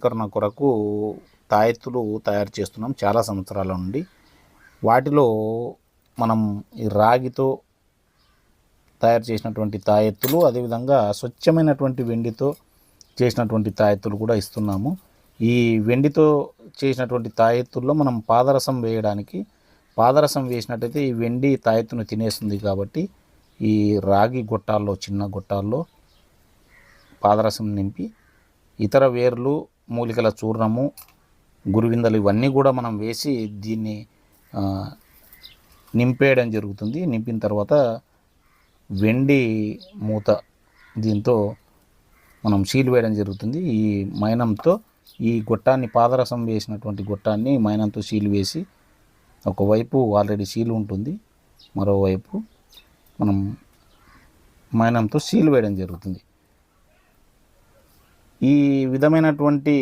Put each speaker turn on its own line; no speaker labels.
సేకరణ కొరకు తాయెత్తులు తయారు చేస్తున్నాం చాలా సంవత్సరాల నుండి. వాటిలో మనం ఈ రాగితో తయారు చేసినటువంటి తాయెత్తులు అదేవిధంగా స్వచ్ఛమైనటువంటి వెండితో చేసినటువంటి తాయెత్తులు కూడా ఇస్తున్నాము. ఈ వెండితో చేసినటువంటి తాయెత్తుల్లో మనం పాదరసం వేయడానికి పాదరసం వేసినట్టయితే ఈ వెండి తాయెత్తును తినేస్తుంది కాబట్టి ఈ రాగి గొట్టాల్లో చిన్న గొట్టాల్లో పాదరసం నింపి ఇతర వేర్లు మూలికల చూర్ణము గురువిందలు ఇవన్నీ కూడా మనం వేసి దీన్ని నింపేయడం జరుగుతుంది. నింపిన తర్వాత వెండి మూత దీంతో మనం సీల్ వేయడం జరుగుతుంది. ఈ మైనంతో ఈ గొట్టాన్ని పాదరసం వేసినటువంటి గొట్టాన్ని మైనంతో సీల్ వేసి ఒకవైపు ఆల్రెడీ సీల్ ఉంటుంది. మరోవైపు మనం మైనంతో సీల్ వేయడం జరుగుతుంది. ఈ విధమైనటువంటి